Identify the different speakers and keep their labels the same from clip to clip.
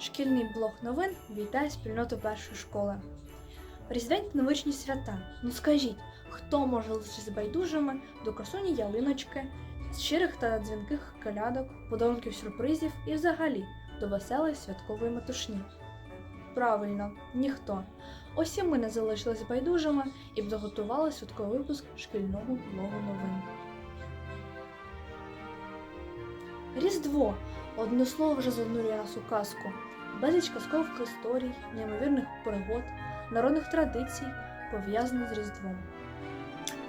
Speaker 1: Шкільний блок новин вітає спільноту першої школи. Різдвяні та новорічні свята. Ну скажіть, хто може лишитися байдужими до красуні ялиночки, щирих та дзвінких колядок, подарунків сюрпризів і взагалі до веселої святкової метушні? Правильно, ніхто. Ось і ми не залишились байдужими і б заготували святковий випуск шкільного блогу новин. Різдво одне слово вже занурює нас у казку. Безліч казкових історій, неймовірних пригод, народних традицій, пов'язаних з Різдвом.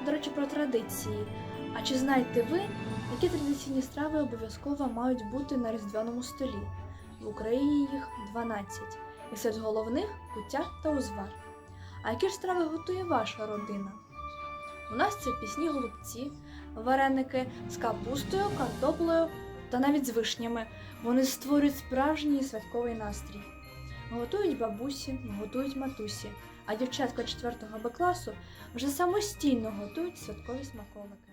Speaker 1: До речі, про традиції. А чи знаєте ви, які традиційні страви обов'язково мають бути на різдвяному столі? В Україні їх 12. І серед головних куття та узвар. А які ж страви готує ваша родина? У нас це пісні голубці, вареники з капустою, картоплею та навіть з вишнями. Вони створюють справжній святковий настрій. Готують бабусі, готують матусі, а дівчатка 4 Б класу вже самостійно готують святкові смаколики.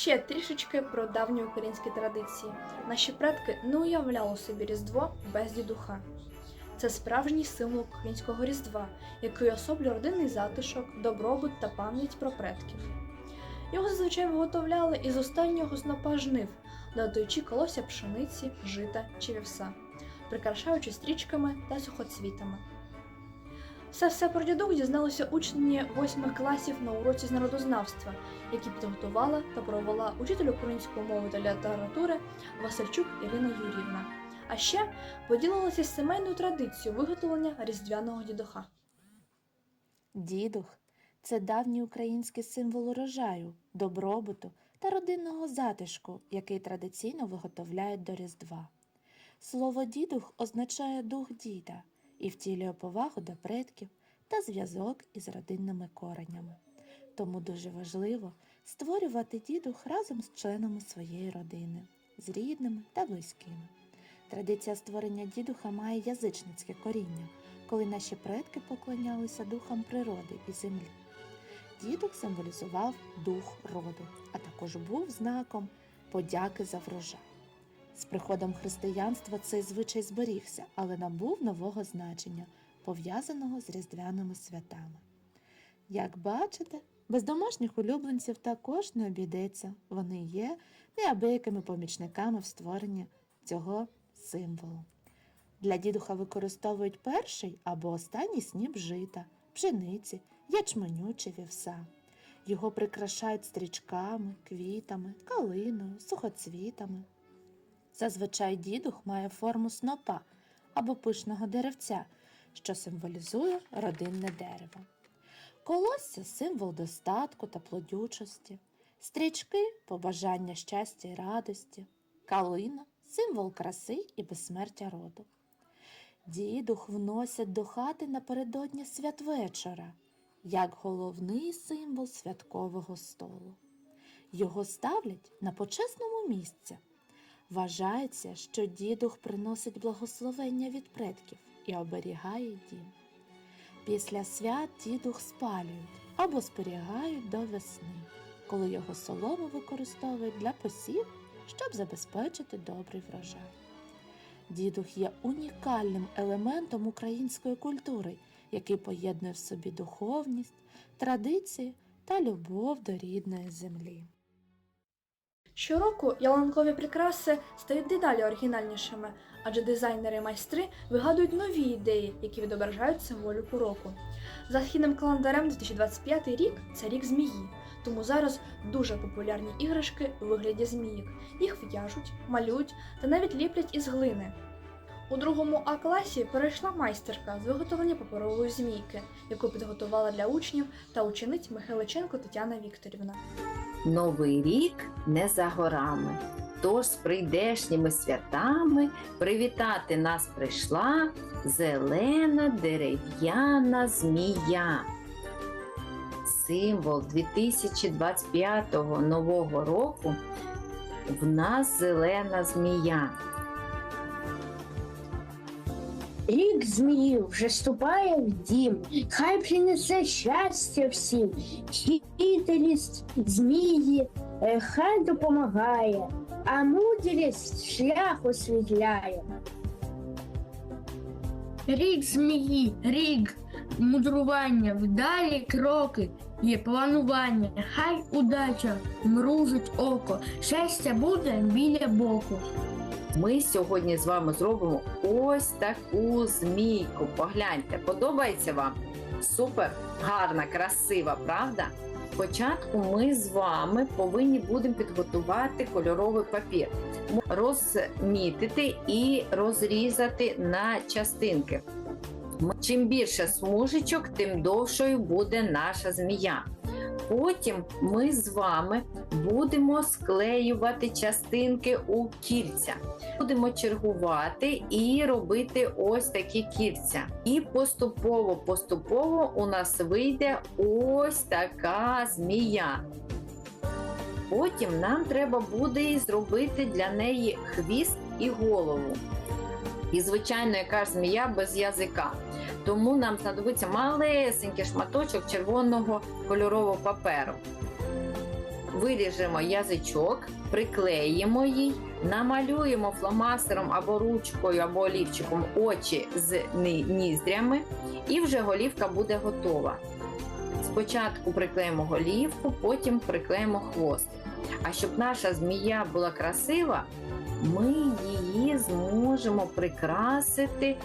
Speaker 1: Ще трішечки про давні українські традиції. Наші предки не уявляли собі Різдво без дідуха. Це справжній символ українського Різдва, який особлює родинний затишок, добробут та пам'ять про предків. Його зазвичай виготовляли із останнього снопа жнив, додаючи колося пшениці, жита чи вівса, прикрашаючи стрічками та сухоцвітами. Все все про дідух дізналися учні восьмих класів на уроці з народознавства, які підготувала та провела учитель української мови та літератури Васильчук Ірина Юрівна. А ще поділилася сімейною традицією виготовлення різдвяного дідуха.
Speaker 2: Дідух це давній український символ урожаю, добробуту та родинного затишку, який традиційно виготовляють до Різдва. Слово дідух означає дух діда і втілює повагу до предків та зв'язок із родинними коренями. Тому дуже важливо створювати дідух разом з членами своєї родини, з рідними та близькими. Традиція створення дідуха має язичницьке коріння, коли наші предки поклонялися духам природи і землі. Дідух символізував дух роду, а також був знаком подяки за врожай. З приходом християнства цей звичай зберігся, але набув нового значення, пов'язаного з різдвяними святами. Як бачите, без домашніх улюбленців також не обійдеться. Вони є неабиякими помічниками в створенні цього символу. Для дідуха використовують перший або останній сніп жита, пшениці, ячменю чи вівса. Його прикрашають стрічками, квітами, калиною, сухоцвітами. Зазвичай дідух має форму снопа або пишного деревця, що символізує родинне дерево. Колосся символ достатку та плодючості, стрічки побажання щастя і радості, калина символ краси і безсмертя роду. Дідух вносять до хати напередодні святвечора, як головний символ святкового столу. Його ставлять на почесному місці. Вважається, що дідух приносить благословення від предків і оберігає дім. Після свят дідух спалюють або зберігають до весни, коли його солому використовують для посів, щоб забезпечити добрий врожай. Дідух є унікальним елементом української культури, який поєднує в собі духовність, традиції та любов до рідної землі.
Speaker 1: Щороку ялинкові прикраси стають дедалі оригінальнішими, адже дизайнери і майстри вигадують нові ідеї, які відображають символіку року. За східним календарем 2025 рік це рік змії, тому зараз дуже популярні іграшки у вигляді зміїк. Їх в'яжуть, малюють та навіть ліплять із глини. У другому А класі перейшла майстерка з виготовлення паперової змійки, яку підготувала для учнів та учениць Михайличенко Тетяна Вікторівна.
Speaker 3: Новий рік не за горами. Тож з прийдешніми святами привітати нас прийшла зелена дерев'яна змія. Символ 2025 нового року в нас зелена змія.
Speaker 4: Рік змії вже ступає в дім, хай принесе щастя всім, хитрість змії, е, хай допомагає, а мудрість шлях освітляє.
Speaker 5: Рік змії, рік мудрування, вдалі кроки, є планування, хай удача мружить око, щастя буде біля боку.
Speaker 3: Ми сьогодні з вами зробимо ось таку змійку. Погляньте, подобається вам? Супер, гарна, красива, правда? Спочатку ми з вами повинні будемо підготувати кольоровий папір, розмітити і розрізати на частинки. Чим більше смужечок, тим довшою буде наша змія. Потім ми з вами будемо склеювати частинки у кільця. Будемо чергувати і робити ось такі кільця. І поступово, поступово у нас вийде ось така змія. Потім нам треба буде зробити для неї хвіст і голову. І, звичайно, яка ж змія без язика. Тому нам знадобиться малесенький шматочок червоного кольорового паперу. Виріжемо язичок, приклеїмо їй, намалюємо фломастером або ручкою, або олівчиком очі з ніздрями, і вже голівка буде готова. Спочатку приклеїмо голівку, потім приклеїмо хвост. А щоб наша змія була красива, ми її зможемо прикрасити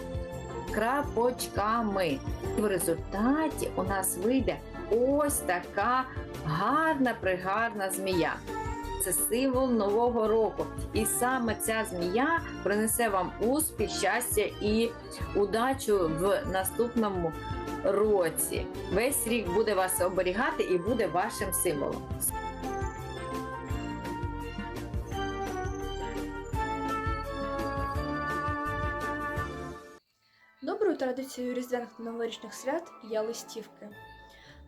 Speaker 3: крапочками. І в результаті у нас вийде ось така гарна пригарна змія. Це символ нового року. І саме ця змія принесе вам успіх, щастя і удачу в наступному році. Весь рік буде вас оберігати і буде вашим символом.
Speaker 1: Традицією різдвяних новорічних свят є листівки.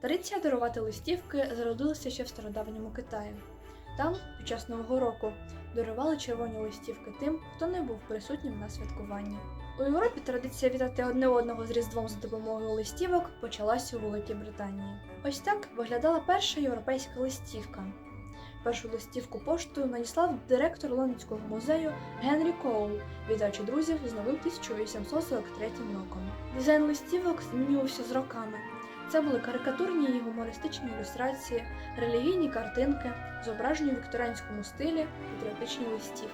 Speaker 1: Традиція дарувати листівки зародилася ще в стародавньому Китаї. Там, під час Нового року, дарували червоні листівки тим, хто не був присутнім на святкуванні. У Європі традиція вітати одне одного з Різдвом за допомогою листівок почалася у Великій Британії. Ось так виглядала перша європейська листівка. Першу листівку поштою надіслав директор Лондонського музею Генрі Коул, вітаючи друзів з новим 1843 роком. Дизайн листівок змінювався з роками. Це були карикатурні і гумористичні ілюстрації, релігійні картинки, зображені у вікторіанському стилі, патріотичні листівки.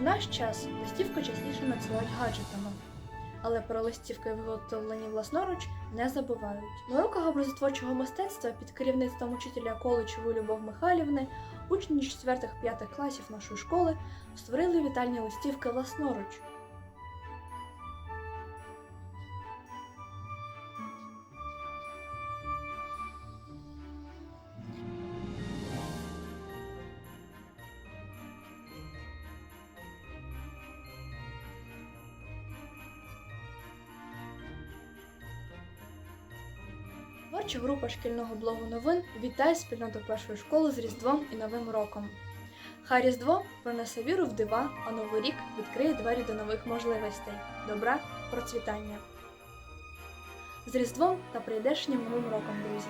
Speaker 1: В наш час листівки частіше надсилають гаджетами, але про листівки, виготовлені власноруч, не забувають. На уроках образотворчого мистецтва під керівництвом учителя коледжу Любов Михайлівни учні 4-5 класів нашої школи створили вітальні листівки власноруч. Творча група шкільного блогу новин вітає спільноту першої школи з Різдвом і Новим роком. Хай Різдво принесе віру в дива, а Новий рік відкриє двері до нових можливостей, добра, процвітання. З Різдвом та прийдешнім новим роком, друзі!